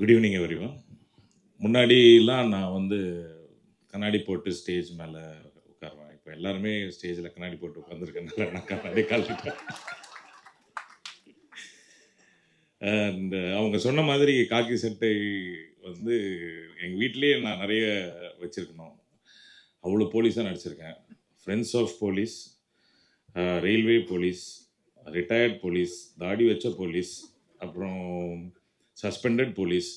Good evening everyone முன்னாடிலாம் நான் வந்து கண்ணாடி போட்டு ஸ்டேஜ் மேலே உட்காருவேன். இப்போ எல்லாருமே ஸ்டேஜில் கண்ணாடி போட்டு உட்காந்துருக்கனால நான் கண்ணாடி கழட்டிட்டேன் அண்ட் அவங்க சொன்ன மாதிரி காக்கி சட்டை வந்து எங்கள் வீட்டிலேயே நான் நிறைய வச்சுருக்கணும். அவ்வளோ போலீஸாக நடிச்சிருக்கேன். Friends of police railway police retired police தாடி வச்ச போலீஸ் அப்புறம் suspended police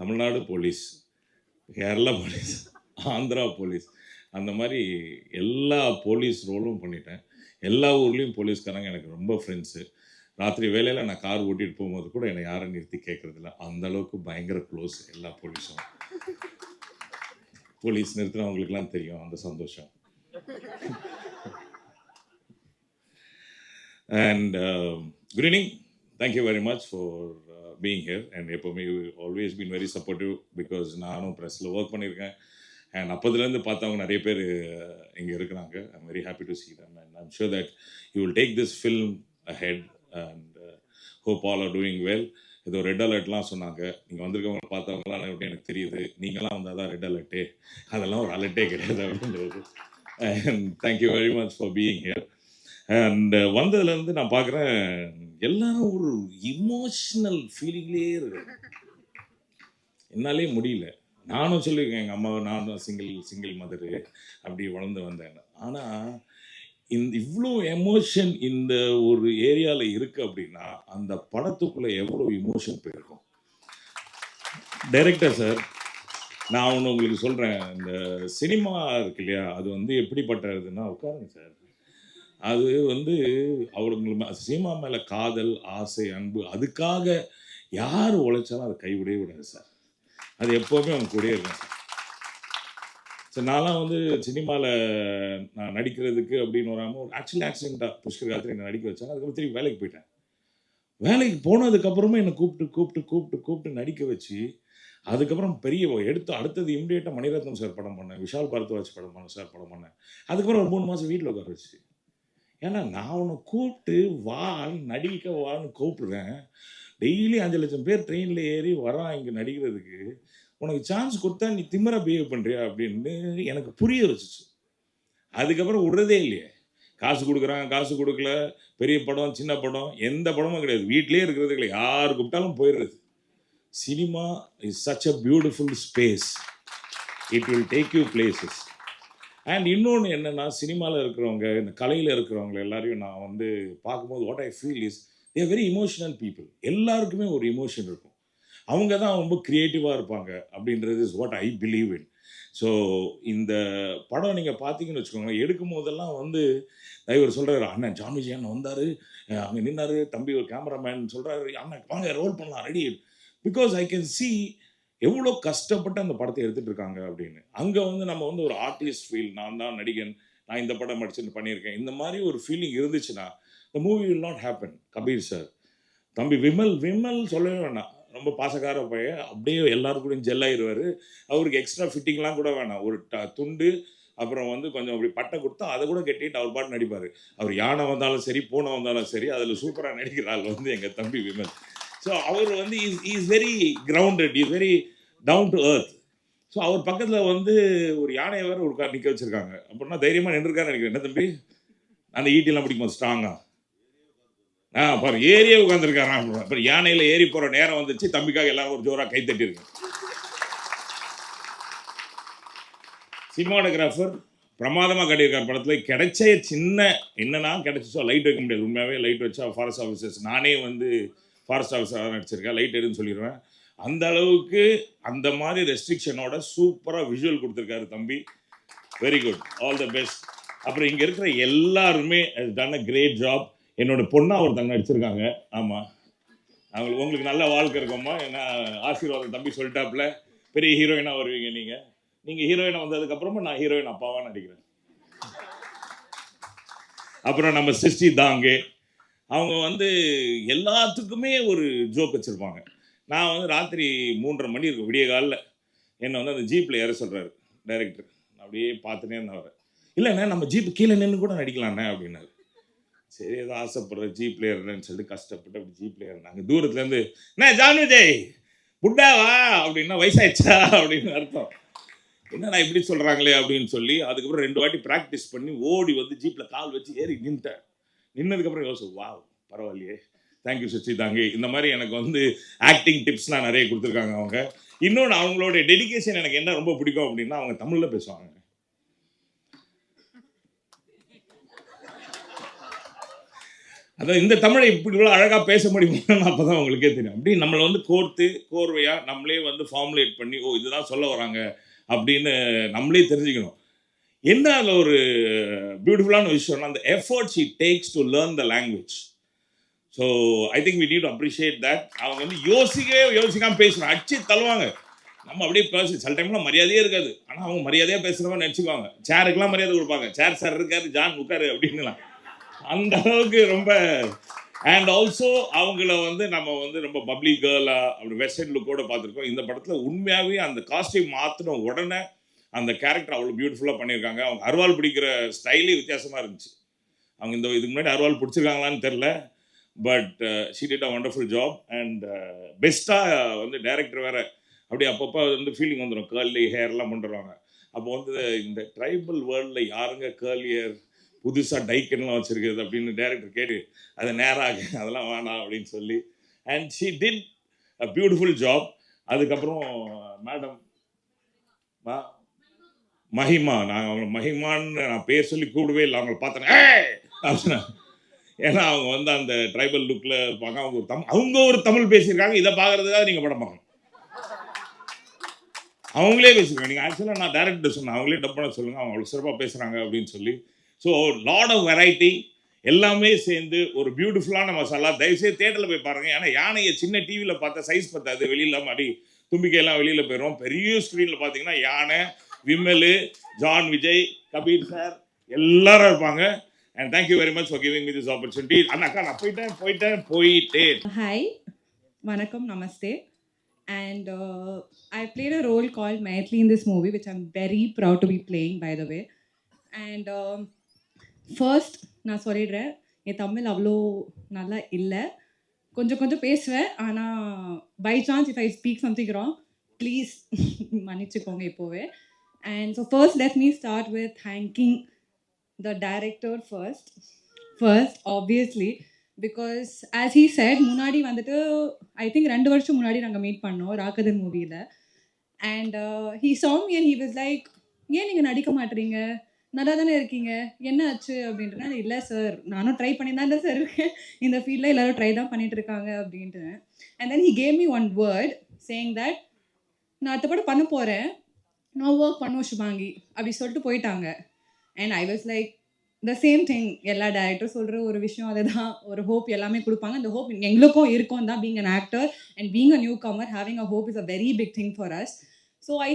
Tamil Nadu police Kerala police Andhra police அந்த மாதிரி எல்லா போலீஸ் ரோலும் பண்ணிட்டேன். எல்லா ஊர்லேயும் போலீஸ்காரங்க எனக்கு ரொம்ப ஃப்ரெண்ட்ஸு ராத்திரி வேலையில் நான் கார் ஓட்டிகிட்டு போகும்போது கூட என்னை யாரும் நிறுத்தி கேட்குறதில்ல அந்த அளவுக்கு பயங்கர க்ளோஸ் எல்லா போலீஸும். போலீஸ் நிறுத்தினவங்களுக்குலாம் தெரியும் அந்த சந்தோஷம். And good evening thank you very much for being here and எப்போவுமே always been very supportive because நானும் ப்ரெஸ்ஸில் ஒர்க் பண்ணியிருக்கேன். அண்ட் அப்போதுலேருந்து பார்த்தவங்க நிறைய பேர் இங்கே இருக்கிறாங்க. I'm very happy to see them and I'm sure that you will take this film ahead and hope all are doing well ஏதோ ரெட் அலர்ட்லாம் சொன்னாங்க. நீங்கள் வந்திருக்கவங்க பார்த்தவங்களாம் எப்படி எனக்கு தெரியுது. நீங்களாம் வந்தால் தான் ரெட் அலர்ட்டே அதெல்லாம் ஒரு அலர்ட்டே கிடையாது அப்படின்றது. And thank you very much for being here and வந்ததுலேருந்து நான் பார்க்குறேன் எல்லாரும் ஒரு இமோஷனல் ஃபீலிங்லேயே இருக்கு என்னாலே முடியல. நானும் சொல்லியிருக்கேன் எங்கள் அம்மாவை நானும் சிங்கிள் சிங்கிள் மதரு அப்படி வளர்ந்து வந்தேன் ஆனால் இந்த இவ்வளோ எமோஷன் இந்த ஒரு ஏரியாவில் இருக்குது அப்படின்னா அந்த படத்துக்குள்ளே எவ்வளோ இமோஷன் போயிருக்கும்? டைரக்டர் சார் நான் ஒன்று உங்களுக்கு சொல்கிறேன் இந்த சினிமா இருக்கு இல்லையா அது வந்து எப்படிப்பட்டதுன்னா உட்காருங்க சார் அது வந்து அவங்களுக்கு சினிமா மேலே காதல் ஆசை அன்பு அதுக்காக யார் உழைச்சாலும் அதை கைவிடவே விடாது சார். அது எப்போவுமே அவங்க கூடயே இருக்கும் சார். சார் நான்லாம் வந்து சினிமாவில் நான் நடிக்கிறதுக்கு அப்படின்னு வராமல் ஆக்சுவலி ஆக்சிடென்ட்டாக புஷ்கர் காலத்தில் என்னை நடிக்க வச்சாங்க. அதுக்கப்புறம் திரும்பி வேலைக்கு போயிட்டேன். வேலைக்கு போனதுக்கப்புறமா என்னை கூப்பிட்டு கூப்பிட்டு கூப்பிட்டு கூப்பிட்டு நடிக்க வச்சு அதுக்கப்புறம் பெரிய எடுத்து அடுத்தது இம்மிடியேட்டாக மணிரத்னம் சார் படம் பண்ணேன். விஷால் பரத்வாஜ் படம் பண்ண சார் படம் பண்ணேன். அதுக்கப்புறம் ஒரு மூணு மாதம் வீட்டில் உட்கார வச்சு ஏன்னா நான் உன்னை கூப்பிட்டு வா நடிக்க வான்னு கூப்பிடுவேன். டெய்லி அஞ்சு லட்சம் பேர் ட்ரெயினில் ஏறி வரான் இங்கே நடிக்கிறதுக்கு உனக்கு சான்ஸ் கொடுத்தா நீ திமரா பிஹேவ் பண்ணுறியா அப்படின்னு எனக்கு புரிய வச்சுச்சு. அதுக்கப்புறம் விடுறதே இல்லையே. காசு கொடுக்குறாங்க காசு கொடுக்கல. பெரிய படம் சின்ன படம் எந்த படமும் கிடையாது. வீட்டிலே இருக்கிறது கிடையாது. யார் கூப்பிட்டாலும் போயிடுறது. Cinema is such a beautiful space it will take you places and இன்னொன்று என்னென்னா சினிமாவில் இருக்கிறவங்க இந்த கலையில் இருக்கிறவங்க எல்லாரையும் நான் வந்து பார்க்கும்போது what I feel is a very emotional people எல்லாருக்குமே ஒரு இமோஷன் இருக்கும். அவங்க தான் ரொம்ப க்ரியேட்டிவாக இருப்பாங்க அப்படின்றது is what I believe in so இந்த படம் நீங்கள் பார்த்தீங்கன்னு வச்சுக்கோங்களேன் எடுக்கும் போதெல்லாம் வந்து இவர் சொல்கிறாரு அண்ணன் ஜான் விஜய் அண்ணன் வந்தார். அங்கே நின்னார். தம்பி ஒரு கேமராமேன் சொல்கிறாரு அண்ணன் வாங்க ரோல் பண்ணலாம் ready because I can see எவ்வளோ கஷ்டப்பட்டு அந்த படத்தை எடுத்துட்டு இருக்காங்க அப்படின்னு. அங்கே வந்து நம்ம வந்து ஒரு ஆர்டிஸ்ட் ஃபீல் நான் தான் நடிகன் நான் இந்த படம் நடிச்சுட்டு பண்ணியிருக்கேன். இந்த மாதிரி ஒரு ஃபீலிங் இருந்துச்சுன்னா the movie will not happen Kabir sir தம்பி விமல் விமல் சொல்லவே வேணாம். ரொம்ப பாசக்கார பையன். அப்படியே எல்லாரும் கூடயும் ஜெல் ஆயிடுவார் அவருக்கு எக்ஸ்ட்ரா ஃபிட்டிங்லாம் கூட வேணாம். ஒரு ட- துண்டு அப்புறம் வந்து கொஞ்சம் அப்படி பட்டை கொடுத்தா அதை கூட கட்டிட்டு அவர் பாட்டு நடிப்பார். அவர் யானை வந்தாலும் சரி பூனை வந்தாலும் சரி அதில் சூப்பராக நடிக்கிறாள் வந்து எங்கள் தம்பி விமல். ஸோ அவர் வந்து is is very grounded is very down to earth so அவர் பக்கத்தில் வந்து ஒரு யானையை வேறு ஒரு கார் நிற்க வச்சுருக்காங்க. அப்படின்னா தைரியமாக நின்றுருக்கான்னு நினைக்கிறேன். என்ன தம்பி? அந்த ஈட்டிலாம் பிடிக்கும்? ஸ்ட்ராங்காக ஆ? பாரு ஏரியே உட்காந்துருக்காரா அப்புறம் யானையில் ஏறி போகிற நேரம் வந்துச்சு. தம்பிக்காக எல்லாரும் ஒரு ஜோராக கை தட்டியிருக்கேன் சினிமாட்டோகிராஃபர் பிரமாதமாக கட்டியிருக்கார் படத்தில். கிடைச்ச சின்ன என்னன்னா கிடைச்சிச்சோ லைட் வைக்க முடியாது. உண்மையாகவே லைட் வச்சா ஃபாரஸ்ட் ஆஃபீஸர்ஸ் நானே வந்து ஃபாரஸ்ட் ஆஃபீஸராக நடிச்சிருக்கேன் லைட் எடுன்னு சொல்லிடுவேன். அந்த அளவுக்கு அந்த மாதிரி ரெஸ்ட்ரிக்ஷனோட சூப்பராக விஷுவல் கொடுத்துருக்காரு தம்பி. Very good all the best அப்புறம் இங்கே இருக்கிற எல்லாருமே டன் அ கிரேட் ஜாப் என்னோட பொண்ணாக ஒருத்தங்க நடிச்சிருக்காங்க. ஆமாம் அவங்களுக்கு உங்களுக்கு நல்ல வாழ்க்கை இருக்கும்மா. ஏன்னா ஆசீர்வாதம் தம்பி சொல்லிட்டாப்புல. பெரிய ஹீரோயினாக வருவீங்க நீங்கள் நீங்கள் ஹீரோயினாக வந்ததுக்கப்புறமா நான் ஹீரோயின் அப்பாவாக நடிக்கிறேன். அப்புறம் நம்ம சிஸ்டி தாங்கே. அவங்க வந்து எல்லாத்துக்குமே ஒரு ஜோக் வச்சுருப்பாங்க. நான் வந்து ராத்திரி மூன்றரை மணி இருக்கும் விடிய காலில். என்னை வந்து அந்த ஜீப்பில் ஏற சொல்கிறாரு டைரக்டர் அப்படியே பார்த்துனே இருந்தவர். இல்லைண்ணே நம்ம ஜீப்பு கீழே நின்று கூட நடிக்கலாண்ணே அப்படின்னாரு. சரி ஏதோ ஆசைப்படுற ஜீப்பில் ஏறுறேன்னு சொல்லிட்டு கஷ்டப்பட்டு அப்படி ஜீப்பில் ஏறினாங்க. தூரத்துலேருந்து என்ன ஜான் விஜய் புட்டாவா அப்படின்னா வயசாயிடுச்சா அப்படின்னு அர்த்தம். என்னடா இப்படி சொல்கிறாங்களே அப்படின்னு சொல்லி அதுக்கப்புறம் ரெண்டு வாட்டி ப்ராக்டிஸ் பண்ணி ஓடி வந்து ஜீப்பில் கால் வச்சு ஏறி நின்ட்டேன் நின்னதுக்கப்புறம் யோசிச்சு வா பரவாயில்லையே. தேங்க்யூ சச்சி தாங்கி இந்த மாதிரி எனக்கு வந்து ஆக்டிங் டிப்ஸ்லாம் நிறைய கொடுத்துருக்காங்க அவங்க. இன்னொன்று அவங்களோட டெடிக்கேஷன் எனக்கு என்ன ரொம்ப பிடிக்கும் அப்படின்னா அவங்க தமிழில் பேசுவாங்க. அதான் இந்த தமிழை இப்படி இவ்வளோ அழகாக பேச முடியுமான்னு அப்போ தான் உங்களுக்கே தெரியும். அப்படி நம்மளை வந்து கோர்த்து கோர்வையாக நம்மளே வந்து ஃபார்முலேட் பண்ணி ஓ இதுதான் சொல்ல வராங்க. அப்படின்னு நம்மளே தெரிஞ்சுக்கணும். என்ன அதில் ஒரு பியூட்டிஃபுல்லான விஷயம்னா அந்த effort she takes to learn the language so I think we need appreciate that அவங்க வந்து யோசிக்கவே யோசிக்காமல் பேசணும் அடிச்சு தள்ளுவாங்க. நம்ம அப்படியே பேச சில டைம்லாம் மரியாதையே இருக்காது. ஆனால் அவங்க மரியாதையாக பேசுகிறவங்க நினச்சிக்குவாங்க. சேருக்கெல்லாம் மரியாதை கொடுப்பாங்க. சேர் சார் இருக்காரு ஜான் உட்காரு அப்படின்னுலாம். அந்த அளவுக்கு ரொம்ப அண்ட் ஆல்சோ அவங்கள வந்து நம்ம வந்து ரொம்ப பப்ளிக் கேர்லாக அப்படி வெஸ்டர்ன் லுக்கோட பார்த்துருக்கோம். இந்த படத்தில் உண்மையாகவே அந்த காஸ்டியூம் மாற்றின உடனே அந்த கேரக்டர் அவ்வளோ பியூட்டிஃபுல்லாக பண்ணியிருக்காங்க. அவங்க அருவாள் பிடிக்கிற ஸ்டைலே வித்தியாசமாக இருந்துச்சு. அவங்க இந்த இதுக்கு முன்னாடி அருவாள் பிடிச்சிருக்காங்களான்னு தெரில but she did a wonderful job and பெஸ்ட்டாக வந்து டைரக்டர் வேற அப்படியே அப்பப்போ வந்து ஃபீலிங் வந்துடும் கேர்லி ஹேர்லாம் பண்ணுறாங்க அப்போ வந்து இந்த ட்ரைபல் வேர்ல்டில் யாருங்க கேர்லியர் புதுசாக டைக்கன்லாம் வச்சுருக்குது அப்படின்னு டேரக்டர் கேட்டு அது நேராக அதெல்லாம் வேணாம் அப்படின்னு சொல்லி. And she did a beautiful job அதுக்கப்புறம் uh, மேடம் மஹிமா நான் அவங்களை மஹிமான்னு நான் பேர் சொல்லி கூடவே இல்லை. அவங்கள பார்த்தேன் ஏன்னா அவங்க வந்து அந்த ட்ரைபல் லுக்கில் இருப்பாங்க. அவங்க ஒரு தமிழ் அவங்க ஒரு தமிழ் பேசியிருக்காங்க. இதை பார்க்கறதுக்காக நீங்கள் படம் பார்க்கணும். அவங்களே பேசியிருக்காங்க. நீங்கள் ஆக்சுவலாக நான் டேரக்டர் சொன்னேன். அவங்களே டப் பண்ண சொல்லுங்கள் அவங்க அவ்வளோ சிறப்பாக பேசுகிறாங்க அப்படின்னு சொல்லி. ஸோ லாட் ஆஃப் வெரைட்டி எல்லாமே சேர்ந்து ஒரு பியூட்டிஃபுல்லான மசாலா தயவுசெய்து தேட்டரில் போய் பாருங்கள் ஏன்னா யானையை சின்ன டிவியில் பார்த்தா சைஸ் பத்தாது. வெளியில் மாதிரி தும்பிக்கையெல்லாம் வெளியில் போயிடும் பெரிய ஸ்க்ரீனில் பார்த்தீங்கன்னா யானை விமலு ஜான் விஜய் கபீர் சார் எல்லாரும் இருப்பாங்க. And thank you very much for giving me this opportunity அண்ணாக்கா நான் போயிட்டேன் போயிட்டேன் போயிட்டேன். ஹாய் வணக்கம் நமஸ்தே. And uh, I played a role called Maitli in this movie, which I'm very proud to be playing, by the way. And um, first, நான் சொல்லிடுறேன். என் தமிழ் அவ்வளோ நல்லா இல்லை. கொஞ்சம் கொஞ்சம் பேசுவேன். ஆனால் by chance if I speak something wrong please மன்னிச்சுக்கோங்க இப்போவே. And so first let me start with thanking the director first First, obviously because as he said முன்னாடி வந்துட்டு ஐ திங்க் ரெண்டு வருஷம் முன்னாடி நாங்கள் மீட் பண்ணோம் ராக்கதன் மூவியில் and he song and he was like ஏன் நீங்கள் நடிக்க மாட்டீங்க? நல்லா தானே இருக்கீங்க? என்ன ஆச்சு? அப்படின்றனா இல்லை சார் நானும் ட்ரை பண்ணி தான் சார் இருக்கேன். இந்த ஃபீல்டில் எல்லோரும் ட்ரை தான் பண்ணிட்டு இருக்காங்க. அப்படின்ட்டு. And then he came me one word saying that நான் அடுத்த படம் பண்ண போகிறேன் நோ ஒர்க் பண்ணுவோம் சுபாங்கி. அப்படி சொல்லிட்டு போயிட்டாங்க. And I was like the same thing எல்லா டேரக்டரும் சொல்கிற ஒரு விஷயம் அதுதான். ஒரு ஹோப் எல்லாமே கொடுப்பாங்க. அந்த ஹோப் எங்களுக்கும் இருக்கும் தான் being an actor and being a newcomer having a hope is a very big thing for us so I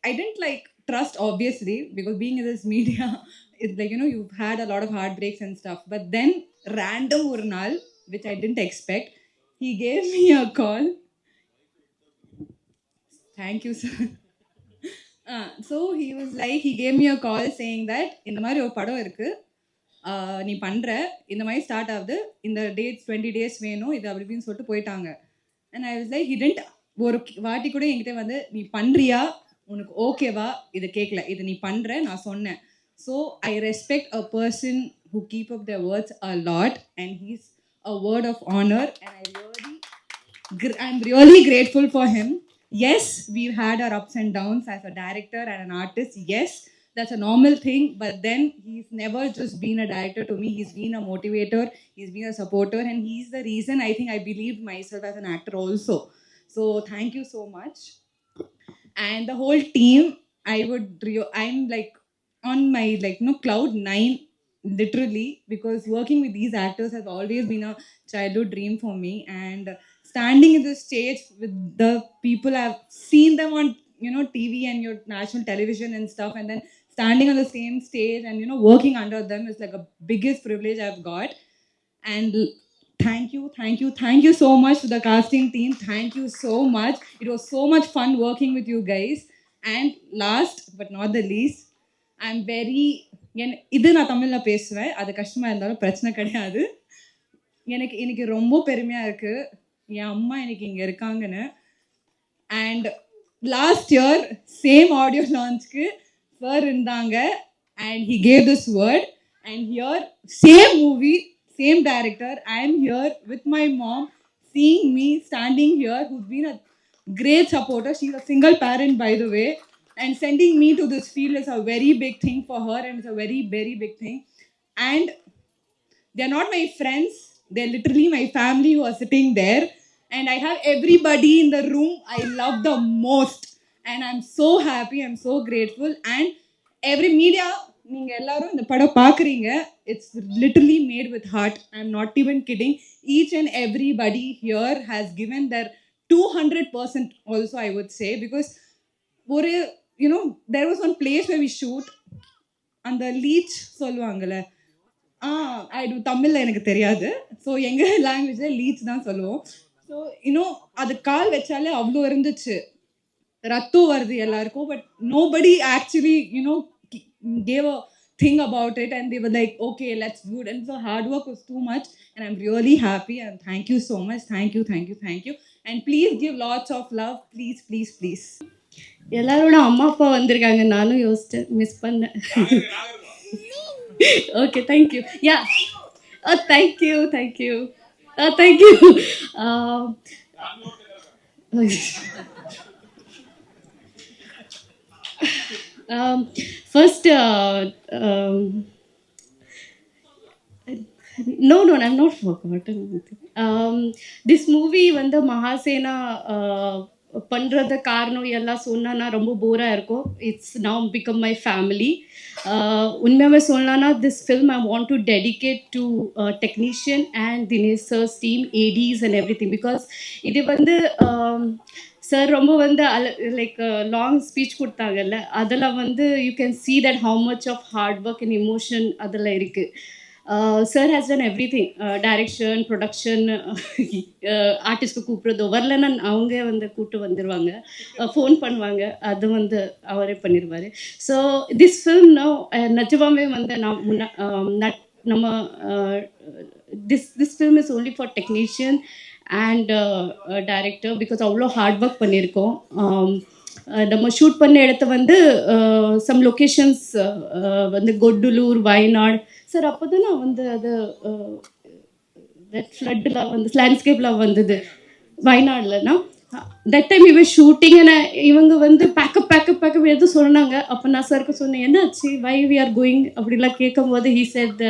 I didn't like trust obviously because being is media media it's like you know you've had a lot of heartbreaks and stuff. But then ஒரு நாள் which I didn't expect he gave me a call thank you sir so uh, was like he came you call saying that இந்த மாதிரி ஒரு படம் இருக்கு. நீ பண்ணுற இந்த மாதிரி ஸ்டார்ட் ஆகுது. இந்த டேட்ஸ் டுவெண்ட்டி டேஸ் வேணும். இது அப்படி இப்படின்னு சொல்லிட்டு போயிட்டாங்க. And I was like he didn't ஒரு வாட்டி கூட என்கிட்ட வந்து நீ பண்ணுறியா உனக்கு ஓகேவா இது கேட்கல இது நீ பண்ணுற நான் சொன்னேன். So I respect a person who keep up the words a lot and he's a word of honour and I really I'm really grateful for him. Yes, we've had our ups and downs as a director and an artist. Yes, that's a normal thing. But then he's never just been a director to me. He's been a motivator. He's been a supporter, and he's the reason I think I believed myself as an actor also. So thank you so much and the whole team i would i'm like on my like no cloud nine literally because working with these actors has always been a childhood dream for me and standing in the stage with the people i've seen them on you know tv and your national television and stuff and then standing on the same stage and you know working under them is like a biggest privilege i've got and l- thank you thank you thank you so much to the casting team thank you so much it was so much fun working with you guys and last but not the least i'm very என் இது நான் தமிழில் பேசுவேன் அது கஷ்டமாக இருந்தாலும் பிரச்சனை கிடையாது எனக்கு இன்னைக்கு ரொம்ப பெருமையாக இருக்குது என் அம்மா எனக்கு இங்கே இருக்காங்கன்னு and last year same audio லான்ச்க்கு sir இருந்தாங்க and he gave this word and here same movie same director I am here with my mom seeing me standing here who's been a great supporter she's a single parent by the way and sending me to this field is a very big thing for her and it's a very very big thing and they're not my friends they're literally my family who are sitting there And i have everybody in the room i love the most. And i'm so happy i'm so grateful. And every media நீங்க எல்லாரும் இந்த படம் பார்க்குறீங்க. It's literally made with heart I am not even kidding each and everybody here has given their two hundred percent also I would say because ஒரு you know there was one place where we shoot அந்த leech சொல்லுவாங்கல்ல. Ah ஐ two தமிழில் எனக்கு தெரியாது. So எங்கள் லாங்குவேஜில் leech தான் சொல்லுவோம். ஸோ இன்னும் அது கால் வச்சாலே அவ்வளோ இருந்துச்சு ரத்தம் வருது எல்லாருக்கும் but nobody actually you know gave a thing about it and they were like okay let's do it and the hard work was too much and i'm really happy and thank you so much thank you thank you thank you and please give lots of love please please please எல்லாரோட அம்மா அப்பா வந்திருக்காங்க நானும் யோசிச்சேன் miss பண்ணேன் okay thank you yeah oh thank you thank you Uh, thank you. Um, um, first, uh, um, no, no, I'm not forgotten. Um, this movie, when the Mahasena uh, பண்ணுறது காரணம் எல்லாம் சொன்னா ரொம்ப போராக இருக்கும். It's now become my family உண்மையாகவே சொல்லலாம்னா this film I want to dedicate to technician and Dinesh sir's team ADs and everything because இது வந்து சார் ரொம்ப வந்து அல லைக் லாங் ஸ்பீச் கொடுத்தாங்கல்ல அதில் வந்து you can see that how much of hard work and emotion அதில் இருக்குது sir has done everything direction production ஆர்டிஸ்ட்க்கு கூப்பிட்றது. வரலன்னா அவங்க வந்து கூப்பிட்டு வந்துடுவாங்க ஃபோன் uh, பண்ணுவாங்க. அது வந்து அவரே பண்ணிடுவார் so this film uh, no நிஜமாவே வந்து நான் முன்ன um, நட் நம்ம this this film is only for technician and director because அவ்வளோ ஹார்ட் ஒர்க் பண்ணியிருக்கோம். Um, நம்ம ஷூட் பண்ண இடத்த வந்து சம் லொக்கேஷன்ஸ் வந்து கொட்டுலூர் வயநாடு. சார் அப்போ தான் நான் வந்து அது ஃப்ளட்டில் வந்து லேண்ட்ஸ்கேப்பில் வந்தது. வயநாடுலனா தட் டைம் இவன் ஷூட்டிங் இவங்க வந்து பேக்கப் பேக்கப் பேக்கப் எதுவும் சொன்னாங்க. அப்போ நான் சாருக்கு சொன்னேன் என்னாச்சு? வை வி ஆர் கோயிங் அப்படிலாம் கேட்கும் போது ஹீ செட்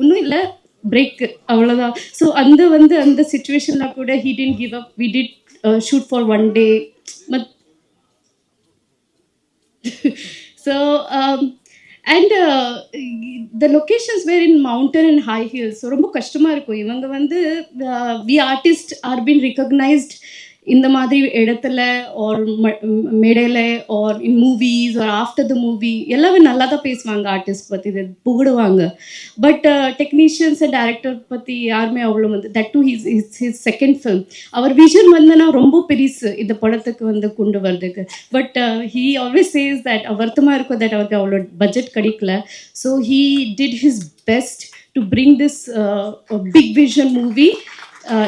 ஒன்றும் இல்லை பிரேக் அவ்வளோதான் ஸோ அந்த வந்து அந்த சுச்சுவேஷனில் கூட he didn't give up we did shoot for one day மத் so, um, and the locations where in mountain and high hills ரொம்ப கஷ்டமாக இருக்கும் இவங்க வந்து we artist are been recognised இந்த மாதிரி இடத்துல ஆர் மேடையில் or in movies or after the movie எல்லாமே நல்லா தான் பேசுவாங்க ஆர்டிஸ்ட் பற்றி இது புகடுவாங்க. பட் டெக்னீஷியன்ஸ் அண்ட் டேரக்டர் பற்றி யாருமே அவ்வளோ வந்து that to his is his second film our vision வந்துன்னா ரொம்ப பெரிசு இந்த படத்துக்கு வந்து கொண்டு வர்றதுக்கு. But he always says that வருத்தமாக இருக்கும் தட் அவருக்கு அவ்வளோ பட்ஜெட் கிடைக்கல. So he did his best to bring this big vision movie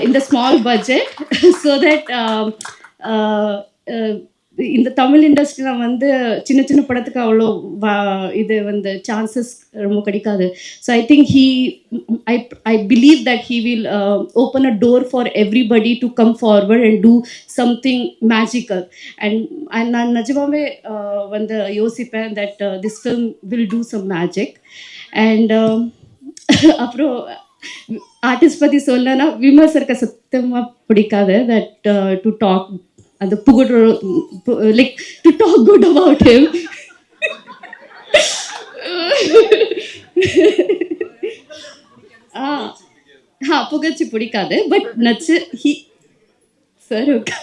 இந்த ஸ்மால் பட்ஜெட் ஸோ தட் இந்த தமிழ் இண்டஸ்ட்ரியில் வந்து சின்ன சின்ன படத்துக்கு அவ்வளோ இது வந்து சான்சஸ் ரொம்ப கிடைக்காது. So I think he I I believe that he will open a door for everybody to come forward and do something magical and and நான் நிஜமாவே வந்து யோசிப்பேன் that this film will do some magic and அப்புறம் artist பற்றி சொல்லனா விமர்சருக்கு சுத்தமாக பிடிக்காது தட் டு டாக் அந்த புகழ் like to talk good about him aha புகழ்ச்சி பிடிக்காது பட் நச்சு he sir okay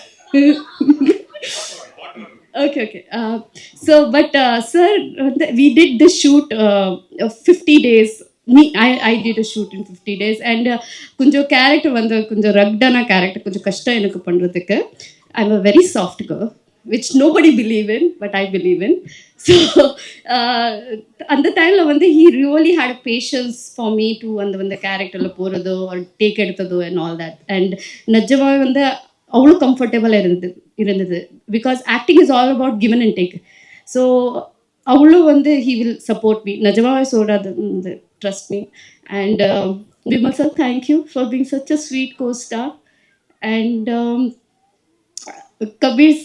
okay okay so but sir வந்து வி டிட் தி ஷூட் நீ I I did a shoot in fifty days and கொஞ்சம் character வந்து கொஞ்சம் ரக்டான கேரக்டர் கொஞ்சம் கஷ்டம் எனக்கு பண்ணுறதுக்கு I am a very soft girl which nobody believe in but I believe in so அந்த டைமில் வந்து he really had patience for me to அந்த வந்து கேரக்டரில் போகிறதோ டேக் எடுத்ததோ அண்ட் ஆல் தட் அண்ட் நிஜமாக வந்து அவ்வளோ கம்ஃபர்டபுளாக இருந்தது இருந்தது. Because acting is all about given and take so அவ்வளோ வந்து ஹீ வில் சப்போர்ட் மீ நிஜமாவே சொல்கிறது trust me and Vimal sir thank you for being such a sweet costar and Kabir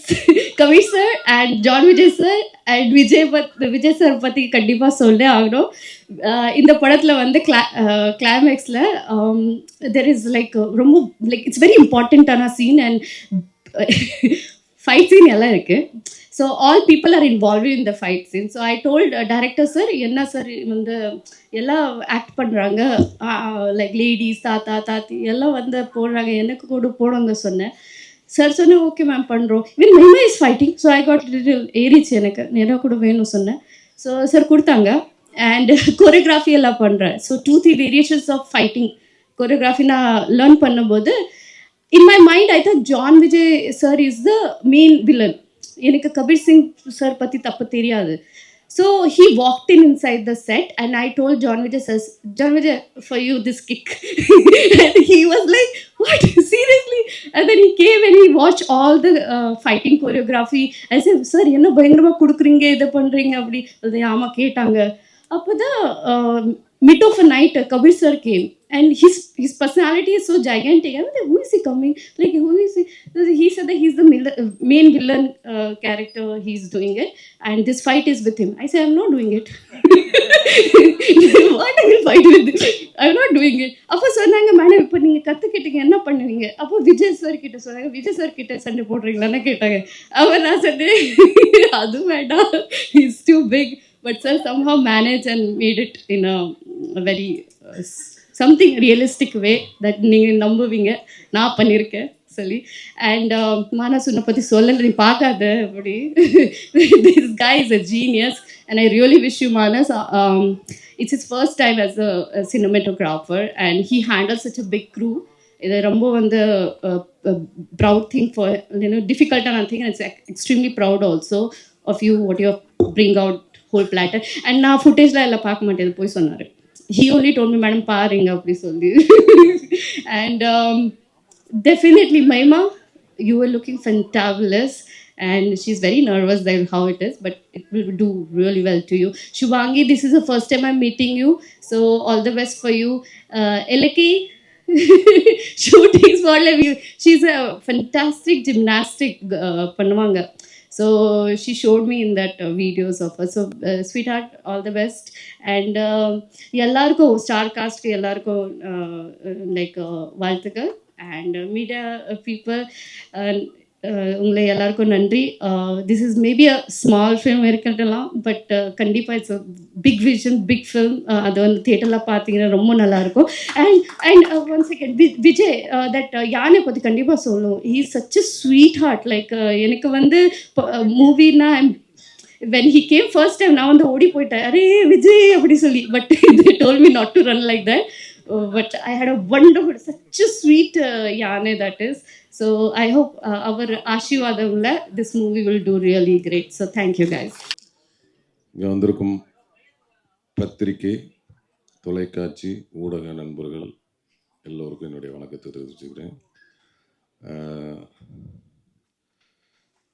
Kabir sir and John Vijay sir and Vijay பத் Vijay sir பற்றி கண்டிப்பாக சொல்லே ஆகணும். இந்த படத்தில் வந்து கிளா கிளைமேக்ஸில் தெர் இஸ் லைக் ரொம்ப லைக் இட்ஸ் வெரி இம்பார்ட்டண்ட்டான சீன் அண்ட் ஃபைட் சீன் எல்லாம் இருக்குது so all people are involve in the fight scene so I told director sir என்ன சார் வந்து எல்லாம் ஆக்ட் பண்ணுறாங்க லைக் லேடிஸ் தாத்தா தாத்தி எல்லாம் வந்து போடுறாங்க. எனக்கு கூட போடுங்க சொன்னேன். சார் சொன்னேன் ஓகே மேம் பண்ணுறோம் இவன் மெயினா is fighting so I got little ஏறிச்சு எனக்கு. நேராக கூட வேணும் சொன்னேன். ஸோ சார் கொடுத்தாங்க. அண்ட் கொரியோகிராஃபி எல்லாம் பண்ணுறேன் so two three variations of fighting choreography நான் லேர்ன் பண்ணும்போது in my mind I thought John Vijay sir is the main villain எனக்கு கபீர் சிங் சார் பற்றி தப்பு தெரியாது. So he walked in inside the set and I told John Vijay sir John Vijay for you this kick he was like what seriously and then he he came he watch all the fighting uh, fighting choreography sir என்ன பயங்கரமாக கொடுக்குறீங்க? இதை பண்ணுறீங்க அப்படி. அது ஆமாம் கேட்டாங்க. அப்போ தான் Mid of a night Kabir sir came and his his personality is so gigantic. I mean, who is he coming? Like, who is he? He said that he's the mil- uh, main villain uh, character. He's doing it, and this fight is with him. I say, I'm not doing it. what I will fight with? I'm not doing it. அப்போ சொன்னாங்க madam இப்போ நீங்கள் கற்றுக்கிட்டீங்க என்ன பண்ணுவீங்க அப்போ Vijay sir கிட்ட சொன்னாங்க Vijay sir கிட்ட சண்டை போடுறீங்களான்னு கேட்டாங்க அவர் நான் சொன்னேன் அது வேண்டாம் is too big but sir somehow managed and made it in a, very something realistic way that நீங்கள் நம்புவீங்க. நான் பண்ணியிருக்கேன் சொல்லி. அண்ட் மானஸ் உன்னை பற்றி சொல்லலை நீ பார்க்காத அப்படி. This guy is a genius and I really wish you Manas it's is first time as a cinematographer and he and such a big crew இது ரொம்ப வந்து proud thing for you know டிஃபிகல்ட்டான thing it's extremely proud also of you what you bring out whole platter and நான் ஃபுட்டேஜில் எல்லாம் பார்க்க மாட்டேன் போய் சொன்னார். He only told me madam பாருங்க அப்படி சொல்லி and definitely Maima, you were looking fantabulous and she's very nervous that how it is, but it will do really well to you. Shubhangi, this is the first time I'm meeting you, so all the best for you. Uh, Elaki, shooting spot like you. She's a fantastic gymnastic uh, பண்ணுவாங்க so she showed me in that uh, videos of her so uh, sweetheart all the best and uh, எல்லாருக்கும் star காஸ்ட்க்கு எல்லாருக்கும் like வாழ்த்துக்கள் and media people உங்களை எல்லாருக்கும் நன்றி. This is maybe a small film இருக்கட்டலாம் but கண்டிப்பாக it's a big vision big film அது வந்து தியேட்டரில் பார்த்தீங்கன்னா ரொம்ப நல்லாயிருக்கும். And and one second Vijay that யானை பற்றி கண்டிப்பாக சொல்லணும் he such a sweet heart like எனக்கு வந்து மூவினா when he came first time நான் வந்து ஓடி போயிட்டேன். அரே விஜய் அப்படி சொல்லி. But told me not to run like that but I had a wonderful such a sweet யானை that is so I hope our ஆசீர்வாதம்ல this movie will do really great so thank you guys இங்கே வந்திருக்கும் பத்திரிகை தொலைக்காட்சி ஊடக நண்பர்கள் எல்லோருக்கும் என்னுடைய வணக்கத்தை தெரிவிச்சுக்கிறேன்.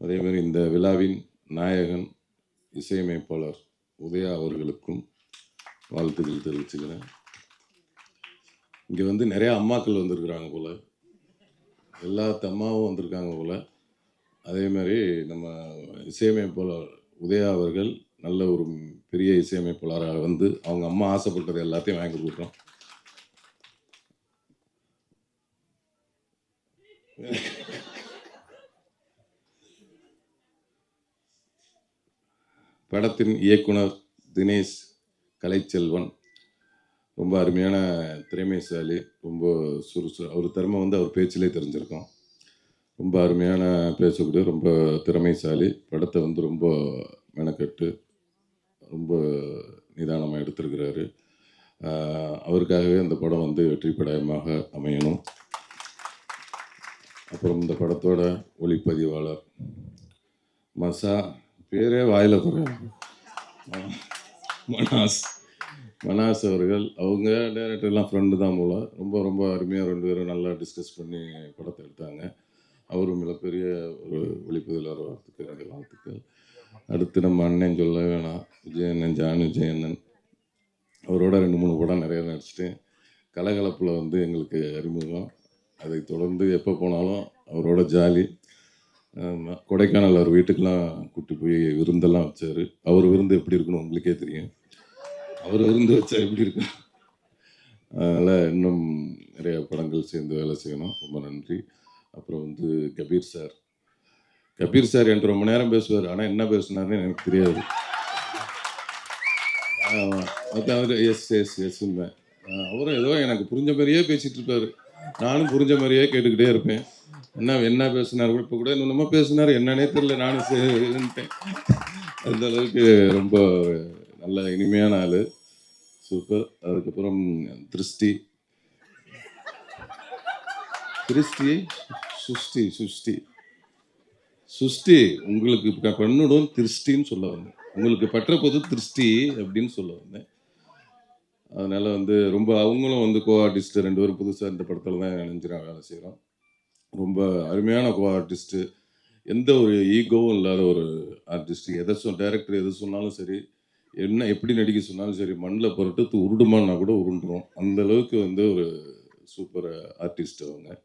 அதேமாதிரி அதே மாதிரி இந்த விழாவின் நாயகன் இசையமைப்பாளர் உதயா அவர்களுக்கும் வாழ்த்துக்கள் தெரிவிச்சுக்கிறேன். இங்கே வந்து நிறையா அம்மாக்கள் வந்திருக்கிறாங்க போல். எல்லா அம்மாவும் வந்திருக்காங்க போல். அதே மாதிரி நம்ம இசையமைப்பாளர் உதயா அவர்கள் நல்ல ஒரு பெரிய இசையமைப்பாளராக வந்து அவங்க அம்மா ஆசைப்பட்டது எல்லாத்தையும் வாங்கி கொடுக்குறோம். படத்தின் இயக்குனர் தினேஷ் கலைச்செல்வன். ரொம்ப அருமையான திறமைசாலி ரொம்ப சுறுசு அவர் திறமை வந்து அவர் பேச்சிலே தெரிஞ்சிருக்கோம். ரொம்ப அருமையான பேசக்கூடிய ரொம்ப திறமைசாலி படத்தை வந்து ரொம்ப மெனக்கட்டு ரொம்ப நிதானமாக எடுத்திருக்கிறாரு. அவருக்காகவே அந்த படம் வந்து வெற்றி படமாக அமையணும். அப்புறம் இந்த படத்தோட ஒளிப்பதிவாளர் மசா பேரே வாயில குறையும் மனாஸ் மனாஸ் அவர்கள் அவங்க டேரக்டர்லாம் ஃப்ரெண்டு தான் போல. ரொம்ப ரொம்ப அருமையாக ரெண்டு பேரும் நல்லா டிஸ்கஸ் பண்ணி படத்தை எடுத்தாங்க. அவரும் மிகப்பெரிய ஒரு ஒளிப்பதில் வரத்துக்கு என்னுடைய வாழ்த்துக்கள். அடுத்து நம்ம அண்ணன் சொல்ல வேணாம். விஜயண்ணன் ஜானு விஜயண்ணன். அவரோட ரெண்டு மூணு படம் நிறைய நடிச்சிட்டேன் கலகலப்பில் வந்து எங்களுக்கு அறிமுகம். அதை தொடர்ந்து எப்போ போனாலும் அவரோட ஜாலி. கொடைக்கானல் அவர் வீட்டுக்கெலாம் கூட்டி போய் விருந்தெல்லாம் வச்சார். அவர் விருந்து எப்படி இருக்குன்னு உங்களுக்கே தெரியும். அவர் விருந்து வச்சா எப்படி இருக்கும்? அதனால் இன்னும் நிறைய படங்கள் சேர்ந்து வேலை செய்யணும். ரொம்ப நன்றி. அப்புறம் வந்து கபீர் சார். கபீர் சார் என்கிட்ட ரொம்ப நேரம் பேசுவார். ஆனால் என்ன பேசுனாருன்னு எனக்கு தெரியாது. ஆமாம் அவர் எஸ் எஸ் எஸ்ன்பேன் அவரும் ஏதோ எனக்கு புரிஞ்ச மாதிரியே பேசிகிட்டு இருப்பாரு. நானும் புரிஞ்ச மாதிரியே கேட்டுக்கிட்டே இருப்பேன். என்ன என்ன பேசினார் கூட இப்போ கூட இன்னும் பேசினார். என்னன்னே தெரியல நானும் சரின்ட்டேன் அந்த அளவுக்கு ரொம்ப நல்ல இனிமையான ஆள். சூப்பர் அதுக்கப்புறம் திருஷ்டி. திருஷ்டி சுஷ்டி சுஷ்டி. சுஷ்டி உங்களுக்கு பெண்ணுடன் திருஷ்டின்னு சொல்ல வந்தேன். உங்களுக்கு பற்ற போது திருஷ்டி அப்படின்னு சொல்ல வந்தேன். அதனால் வந்து ரொம்ப அவங்களும் வந்து கோ ஆர்டிஸ்ட் ரெண்டு பேரும் புதுசாக இந்த படத்தில் தான் இணைஞ்சிராங்க வேலை செய்கிறோம் ரொம்ப அருமையான கோ ஆர்டிஸ்ட்டு எந்த ஒரு ஈகோவும் இல்லாத ஒரு ஆர்டிஸ்ட் எதை சொல் டைரக்டர் எது சொன்னாலும் சரி என்ன எப்படி நடிக்க சொன்னாலும் சரி மண்ணில் புரட்டு உருடுமான்னா கூட உருண்டுரும். அந்த அளவுக்கு வந்து ஒரு சூப்பர் ஆர்டிஸ்ட் அவங்க.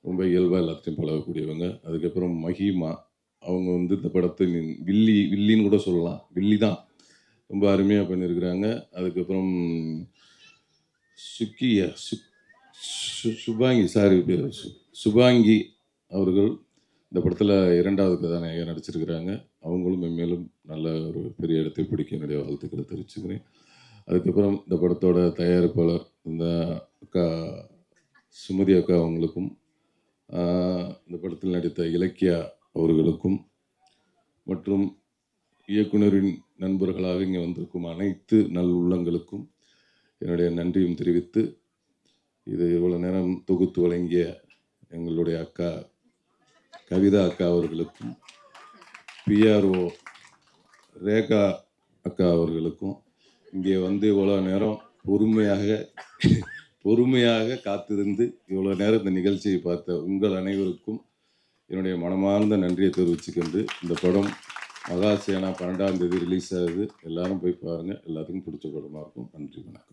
ரொம்ப இயல்பாக எல்லாத்தையும் பழகக்கூடியவங்க. அதுக்கப்புறம் மஹிமா அவங்க வந்து இந்த படத்தின் வில்லி வில்லின்னு கூட சொல்லலாம். வில்லி தான். ரொம்ப அருமையாக பண்ணியிருக்கிறாங்க. அதுக்கப்புறம் சுக்கியா சு சுபாங்கி சாரி பேர் சுபாங்கி அவர்கள் இந்த படத்தில் இரண்டாவது கதாநாயகர் நடிச்சிருக்கிறாங்க. அவங்களும் மென்மேலும் நல்ல ஒரு பெரிய இடத்தை பிடிக்க என்னுடைய வாழ்த்துக்களை தெரிவிச்சுக்கிறேன். அதுக்கப்புறம் இந்த படத்தோட தயாரிப்பாளர் இந்த அக்கா சுமதி அக்கா அவங்களுக்கும் இந்த படத்தில் நடித்த இலக்கியா அவர்களுக்கும் மற்றும் இயக்குனரின் நண்பர்களாக இங்கே வந்திருக்கும் அனைத்து நல் உள்ளங்களுக்கும் என்னுடைய நன்றியும் தெரிவித்து இது இவ்வளோ நேரம் தொகுத்து வழங்கிய எங்களுடைய அக்கா கவிதா அக்கா அவர்களுக்கும் பிஆர்ஓ ரேகா அக்கா அவர்களுக்கும் இங்கே வந்து இவ்வளோ நேரம் பொறுமையாக பொறுமையாக காத்திருந்து இவ்வளோ நேரம் இந்த நிகழ்ச்சியை பார்த்த உங்கள் அனைவருக்கும் என்னுடைய மனமார்ந்த நன்றியை தெரிவிச்சுக்கொண்டு இந்த படம் மகாசேனா பன்னெண்டாம் தேதி ரிலீஸ் ஆகுது. எல்லாரும் போய் பாருங்கள் எல்லாத்துக்கும் பிடிச்ச படமாக இருக்கும். நன்றி வணக்கம்.